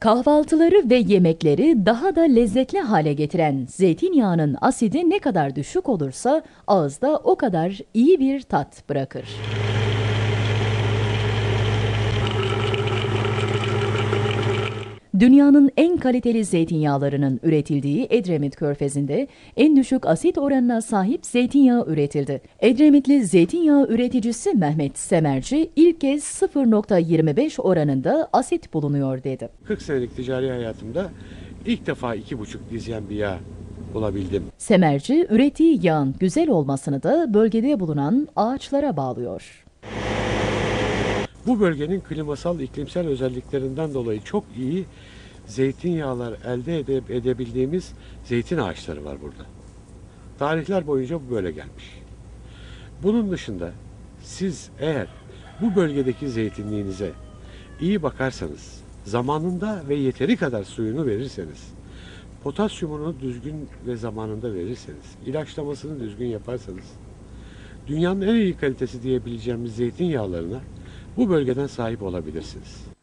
Kahvaltıları ve yemekleri daha da lezzetli hale getiren zeytinyağının asidi ne kadar düşük olursa ağızda o kadar iyi bir tat bırakır. Dünyanın en kaliteli zeytinyağlarının üretildiği Edremit Körfezi'nde en düşük asit oranına sahip zeytinyağı üretildi. Edremitli zeytinyağı üreticisi Mehmet Semerci ilk kez 0.25 oranında asit bulunuyor dedi. 40 senelik ticari hayatımda ilk defa iki buçuk dizyen bir yağ bulabildim. Semerci ürettiği yağın güzel olmasını da bölgede bulunan ağaçlara bağlıyor. Bu bölgenin klimasal iklimsel özelliklerinden dolayı çok iyi zeytinyağlar elde ede- edebildiğimiz zeytin ağaçları var burada. Tarihler boyunca bu böyle gelmiş. Bunun dışında siz eğer bu bölgedeki zeytinliğinize iyi bakarsanız, zamanında ve yeteri kadar suyunu verirseniz, potasyumunu düzgün ve zamanında verirseniz, ilaçlamasını düzgün yaparsanız, dünyanın en iyi kalitesi diyebileceğimiz zeytinyağlarına bu bölgeden sahip olabilirsiniz.